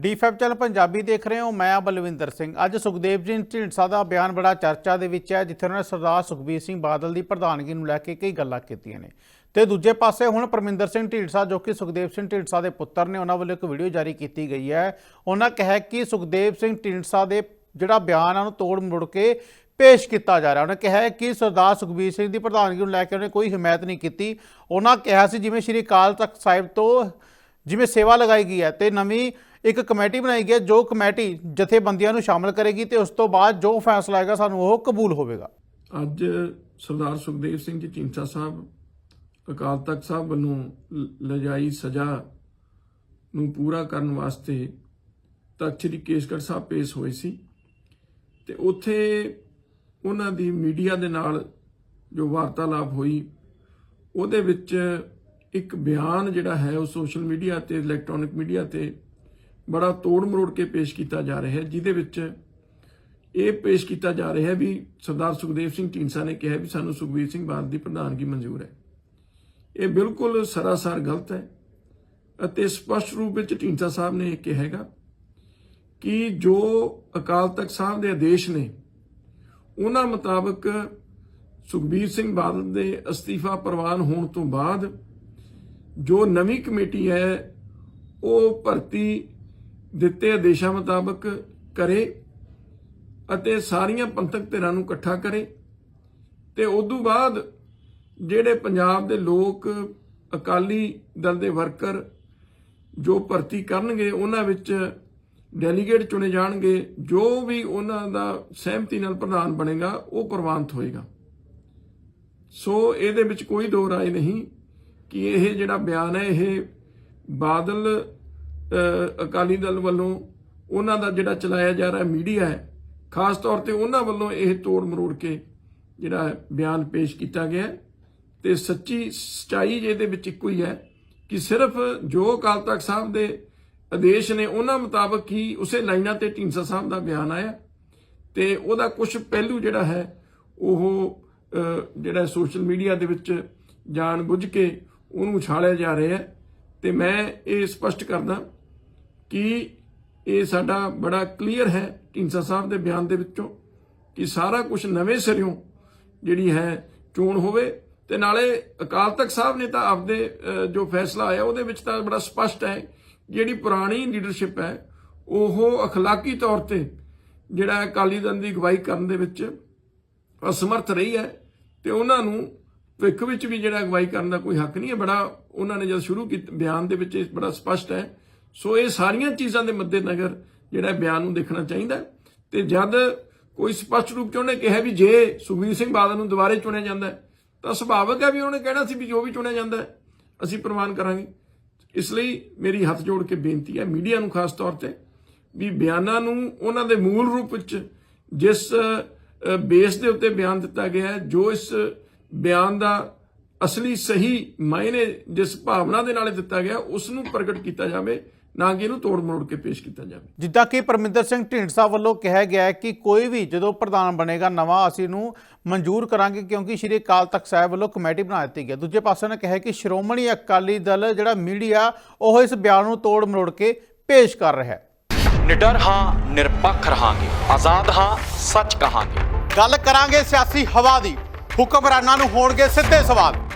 D5 channel Punjabi ਦੇਖ ਰਹੇ ਹੋ, ਮੈਂ ਆ ਬਲਵਿੰਦਰ ਸਿੰਘ। ਅੱਜ ਸੁਖਦੇਵ ਸਿੰਘ ਢੀਂਡਸਾ ਦਾ ਬਿਆਨ ਬੜਾ ਚਰਚਾ ਦੇ ਵਿੱਚ ਹੈ, ਜਿੱਥੇ ਉਹਨਾਂ ਨੇ ਸਰਦਾਰ ਸੁਖਬੀਰ ਸਿੰਘ ਬਾਦਲ ਦੀ ਪ੍ਰਧਾਨਗੀ ਨੂੰ ਲੈ ਕੇ ਕਈ ਗੱਲਾਂ ਕੀਤੀਆਂ ਨੇ। ਤੇ ਦੂਜੇ ਪਾਸੇ ਹੁਣ ਪਰਮਿੰਦਰ ਸਿੰਘ ਢੀਂਡਸਾ, ਜੋ ਕਿ ਸੁਖਦੇਵ ਸਿੰਘ ਢੀਂਡਸਾ ਦੇ ਪੁੱਤਰ ਨੇ, ਉਹਨਾਂ ਵੱਲੋਂ ਇੱਕ ਵੀਡੀਓ ਜਾਰੀ ਕੀਤੀ ਗਈ ਹੈ। ਉਹਨਾਂ ਕਿਹਾ ਕਿ ਸੁਖਦੇਵ ਸਿੰਘ ਢੀਂਡਸਾ ਦੇ ਜਿਹੜਾ ਬਿਆਨ ਆ, ਉਹਨੂੰ ਤੋੜ ਮੋੜ ਕੇ ਪੇਸ਼ ਕੀਤਾ ਜਾ ਰਿਹਾ। ਉਹਨੇ ਕਿਹਾ ਕਿ ਸਰਦਾਰ ਸੁਖਬੀਰ ਸਿੰਘ ਦੀ ਪ੍ਰਧਾਨਗੀ ਨੂੰ ਲੈ ਕੇ ਉਹਨੇ ਕੋਈ ਹਮਾਇਤ ਨਹੀਂ ਕੀਤੀ। ਉਹਨਾਂ ਕਿਹਾ ਸੀ ਜਿਵੇਂ ਸ਼੍ਰੀ ਅਕਾਲ ਤਖਤ ਸਾਹਿਬ ਤੋਂ ਜਿਵੇਂ ਸੇਵਾ ਲਗਾਈ ਗਈ ਹੈ, ਤੇ ਨਵੀਂ ਇੱਕ ਕਮੇਟੀ ਬਣਾਈ ਗਈ ਹੈ, ਜੋ ਕਮੇਟੀ ਜਥੇਬੰਦੀਆਂ ਨੂੰ ਸ਼ਾਮਲ ਕਰੇਗੀ ਤੇ ਉਸ ਤੋਂ ਬਾਅਦ ਜੋ ਫੈਸਲਾ ਆਏਗਾ ਸਾਨੂੰ ਉਹ ਕਬੂਲ ਹੋਵੇਗਾ। ਅੱਜ ਸਰਦਾਰ ਸੁਖਦੇਵ ਸਿੰਘ ਜੀ ਢੀਂਡਸਾ ਸਾਹਿਬ, ਅਕਾਲ ਤਖਤ ਸਾਹਿਬ ਵੱਲੋਂ ਲ- ਲਜਾਈ ਸਜ਼ਾ ਨੂੰ ਪੂਰਾ ਕਰਨ ਵਾਸਤੇ ਤਖਤ ਸ੍ਰੀ ਕੇਸਗੜ੍ਹ ਸਾਹਿਬ ਪੇਸ਼ ਹੋਏ ਸੀ ਤੇ ਉੱਥੇ ਉਹਨਾਂ ਦੀ ਮੀਡੀਆ ਦੇ ਨਾਲ ਜੋ ਵਾਰਤਾਲਾਪ ਹੋਈ, ਉਹਦੇ ਵਿੱਚ ਇੱਕ ਬਿਆਨ ਜਿਹੜਾ ਹੈ ਉਹ ਸੋਸ਼ਲ ਮੀਡੀਆ ਤੇ, ਇਲੈਕਟ੍ਰੋਨਿਕ ਮੀਡੀਆ ਤੇ ਬੜਾ ਤੋੜ ਮਰੋੜ ਕੇ ਪੇਸ਼ ਕੀਤਾ ਜਾ ਰਿਹਾ ਹੈ, ਜਿਹਦੇ ਵਿੱਚ ਇਹ ਪੇਸ਼ ਕੀਤਾ ਜਾ ਰਿਹਾ ਹੈ ਵੀ ਸਰਦਾਰ ਸੁਖਦੇਵ ਸਿੰਘ ਢੀਂਡਸਾ ਨੇ ਕਿਹਾ ਵੀ ਸਾਨੂੰ ਸੁਖਬੀਰ ਸਿੰਘ ਬਾਦਲ ਦੀ ਪ੍ਰਧਾਨਗੀ ਮਨਜ਼ੂਰ ਹੈ। ਇਹ ਬਿਲਕੁਲ ਸਰਾਸਰ ਗਲਤ ਹੈ ਅਤੇ ਸਪਸ਼ਟ ਰੂਪ ਵਿੱਚ ਢੀਂਡਸਾ ਸਾਹਿਬ ਨੇ ਇਹ ਕਿਹਾ ਹੈਗਾ ਕਿ ਜੋ ਅਕਾਲ ਤਖਤ ਸਾਹਿਬ ਦੇ ਆਦੇਸ਼ ਨੇ, ਉਹਨਾਂ ਮੁਤਾਬਕ ਸੁਖਬੀਰ ਸਿੰਘ ਬਾਦਲ ਦੇ ਅਸਤੀਫਾ ਪ੍ਰਵਾਨ ਹੋਣ ਤੋਂ ਬਾਅਦ ਜੋ ਨਵੀਂ ਕਮੇਟੀ ਹੈ, ਉਹ ਭਰਤੀ ਦਿੱਤੇ ਆਦੇਸ਼ਾਂ ਮੁਤਾਬਕ ਕਰੇ ਅਤੇ ਸਾਰੀਆਂ ਪੰਥਕ ਧਿਰਾਂ ਨੂੰ ਇਕੱਠਾ ਕਰੇ। ਤੇ ਤੋਂ ਬਾਅਦ ਜਿਹੜੇ ਪੰਜਾਬ ਦੇ ਲੋਕ ਅਕਾਲੀ ਦਲ ਦੇ ਵਰਕਰ ਜੋ ਭਰਤੀ ਕਰਨਗੇ, ਉਹਨਾਂ ਵਿੱਚ ਡੈਲੀਗੇਟ ਚੁਣੇ ਜਾਣਗੇ। ਜੋ ਵੀ ਉਹਨਾਂ ਦਾ ਸਹਿਮਤੀ ਨਾਲ ਪ੍ਰਧਾਨ ਬਣੇਗਾ, ਉਹ ਪ੍ਰਵਾਨਿਤ ਹੋਏਗਾ। ਸੋ ਇਹਦੇ ਵਿੱਚ ਕੋਈ ਦੋ ਰਾਏ ਨਹੀਂ ਕਿ ਇਹ ਜਿਹੜਾ ਬਿਆਨ ਹੈ, ਇਹ ਬਾਦਲ ਅਕਾਲੀ ਦਲ ਵੱਲੋਂ ਉਹਨਾਂ ਦਾ ਜਿਹੜਾ ਚਲਾਇਆ ਜਾ ਰਿਹਾ ਮੀਡੀਆ ਹੈ, ਖਾਸ ਤੌਰ ਤੇ ਉਹਨਾਂ ਵੱਲੋਂ ਇਹ ਤੋੜ ਮਰੋੜ ਕੇ ਜਿਹੜਾ ਬਿਆਨ ਪੇਸ਼ ਕੀਤਾ ਗਿਆ ਹੈ। ਤੇ ਸੱਚੀ ਸਚਾਈ ਇਹਦੇ ਵਿੱਚ ਇੱਕੋ ਹੀ ਹੈ ਕਿ ਸਿਰਫ ਜੋ ਅਕਾਲ ਤਖਤ ਸਾਹਿਬ ਦੇ ਆਦੇਸ਼ ਨੇ ਉਹਨਾਂ ਮੁਤਾਬਕ ਹੀ ਉਸੇ ਲਾਈਨਾਂ ਤੇ ਢੀਂਡਸਾ ਸਾਹਿਬ ਦਾ ਬਿਆਨ ਆਇਆ। ਤੇ ਉਹਦਾ ਕੁਝ ਪਹਿਲੂ ਜਿਹੜਾ ਹੈ, ਉਹ ਜਿਹੜਾ ਸੋਸ਼ਲ ਮੀਡੀਆ ਦੇ ਵਿੱਚ ਜਾਣ ਬੁੱਝ ਕੇ ਉਹਨੂੰ ਉਛਾਲਿਆ ਜਾ ਰਿਹਾ ਹੈ। ਤੇ ਮੈਂ ਇਹ ਸਪਸ਼ਟ ਕਰਦਾ ਕਿ ਇਹ ਸਾਡਾ ਬੜਾ ਕਲੀਅਰ ਹੈ ਢੀਂਡਸਾ ਸਾਹਿਬ ਦੇ ਬਿਆਨ ਦੇ ਵਿੱਚੋਂ ਕਿ ਸਾਰਾ ਕੁਝ ਨਵੇਂ ਸਿਰਿਓਂ ਜਿਹੜੀ ਹੈ ਚੋਣ ਹੋਵੇ ਤੇ ਨਾਲੇ ਅਕਾਲ ਤਖਤ ਸਾਹਿਬ ਨੇ ਤਾਂ ਆਪਦੇ ਜੋ ਫੈਸਲਾ ਆਇਆ ਉਹਦੇ ਵਿੱਚ ਤਾਂ ਬੜਾ ਸਪਸ਼ਟ ਹੈ, ਜਿਹੜੀ ਪੁਰਾਣੀ ਲੀਡਰਸ਼ਿਪ ਹੈ, ਉਹ ਅਖਲਾਕੀ ਤੌਰ ਤੇ ਜਿਹੜਾ ਅਕਾਲੀ ਦਲ ਦੀ ਅਗਵਾਈ ਕਰਨ ਦੇ ਵਿੱਚ ਅਸਮਰਥ ਰਹੀ ਹੈ ਤੇ ਉਹਨਾਂ ਨੂੰ ਭਵਿੱਖ ਵਿੱਚ ਵੀ ਜਿਹੜਾ ਅਗਵਾਈ ਕਰਨ ਦਾ ਕੋਈ ਹੱਕ ਨਹੀਂ ਹੈ। ਬੜਾ ਉਹਨਾਂ ਨੇ ਜਦ ਸ਼ੁਰੂ ਕੀਤਾ, ਬਿਆਨ ਦੇ ਵਿੱਚ ਇਹ ਬੜਾ ਸਪਸ਼ਟ ਹੈ ਸੋ ਇਹ ਸਾਰੀਆਂ ਚੀਜ਼ਾਂ ਦੇ ਮੱਦੇਨਜ਼ਰ ਜਿਹੜਾ ਬਿਆਨ ਨੂੰ ਦੇਖਣਾ ਚਾਹੀਦਾ ਹੈ। ਤੇ ਜਦ ਕੋਈ ਸਪਸ਼ਟ ਰੂਪ ਚ ਉਹਨੇ ਕਿਹਾ ਵੀ ਜੇ ਸੁਖਬੀਰ ਸਿੰਘ ਬਾਦਲ ਨੂੰ ਦੁਬਾਰੇ ਚੁਣਿਆ ਜਾਂਦਾ ਤਾਂ ਸੁਭਾਵਿਕ ਹੈ ਵੀ ਉਹਨੇ ਕਹਿਣਾ ਸੀ ਵੀ ਜੋ ਵੀ ਚੁਣਿਆ ਜਾਂਦਾ ਅਸੀਂ ਪ੍ਰਵਾਨ ਕਰਾਂਗੇ। ਇਸ ਲਈ ਮੇਰੀ ਹੱਥ ਜੋੜ ਕੇ ਬੇਨਤੀ ਹੈ ਮੀਡੀਆ ਨੂੰ ਖਾਸ ਤੌਰ ਤੇ ਵੀ ਬਿਆਨਾਂ ਨੂੰ ਉਹਨਾਂ ਦੇ ਮੂਲ ਰੂਪ ਵਿੱਚ ਜਿਸ ਬੇਸ ਦੇ ਉੱਤੇ ਬਿਆਨ ਦਿੱਤਾ ਗਿਆ ਜੋ ਇਸ ਬਿਆਨ ਦਾ ਅਸਲੀ ਸਹੀ ਮਾਇਨੇ ਜਿਸ ਭਾਵਨਾ ਦੇ ਨਾਲ ਦਿੱਤਾ ਗਿਆ ਉਸ ਨੂੰ ਪ੍ਰਗਟ ਕੀਤਾ ਜਾਵੇ ਨਾ ਕਿ ਇਹਨੂੰ ਤੋੜ ਮਰੋੜ ਕੇ ਪੇਸ਼ ਕੀਤਾ ਜਾਵੇ। ਜਿੱਦਾਂ ਕਿ ਪਰਮਿੰਦਰ ਸਿੰਘ ਢੀਂਡਸਾ ਵੱਲੋਂ ਕਿਹਾ ਗਿਆ ਹੈ ਕਿ ਕੋਈ ਵੀ ਜਦੋਂ ਪ੍ਰਧਾਨ ਬਣੇਗਾ ਨਵਾਂ ਅਸੀਂ ਨੂੰ ਮਨਜ਼ੂਰ ਕਰਾਂਗੇ ਕਿਉਂਕਿ ਸ਼੍ਰੀ ਅਕਾਲ ਤਖਤ ਸਾਹਿਬ ਵੱਲੋਂ ਕਮੇਟੀ ਬਣਾ ਦਿੱਤੀ ਗਈ ਹੈ। ਦੂਜੇ ਪਾਸੇ ਨੇ ਕਿਹਾ ਕਿ ਸ਼੍ਰੋਮਣੀ ਅਕਾਲੀ ਦਲ ਜਿਹੜਾ ਮੀਡੀਆ ਉਹ ਇਸ ਬਿਆਨ ਨੂੰ ਤੋੜ ਮਰੋੜ ਕੇ ਪੇਸ਼ ਕਰ ਰਿਹਾ ਹੈ। ਨਿਡਰ ਹਾਂ ਨਿਰਪੱਖ ਰਹਾਂਗੇ। ਆਜ਼ਾਦ ਹਾਂ ਸੱਚ ਕਹਾਂਗੇ। ਗੱਲ ਕਰਾਂਗੇ ਸਿਆਸੀ ਹਵਾ ਦੀ। ਹੁਕਮਰਾਨਾਂ ਨੂੰ ਹੋਣਗੇ ਸਿੱਧੇ ਸਵਾਲ।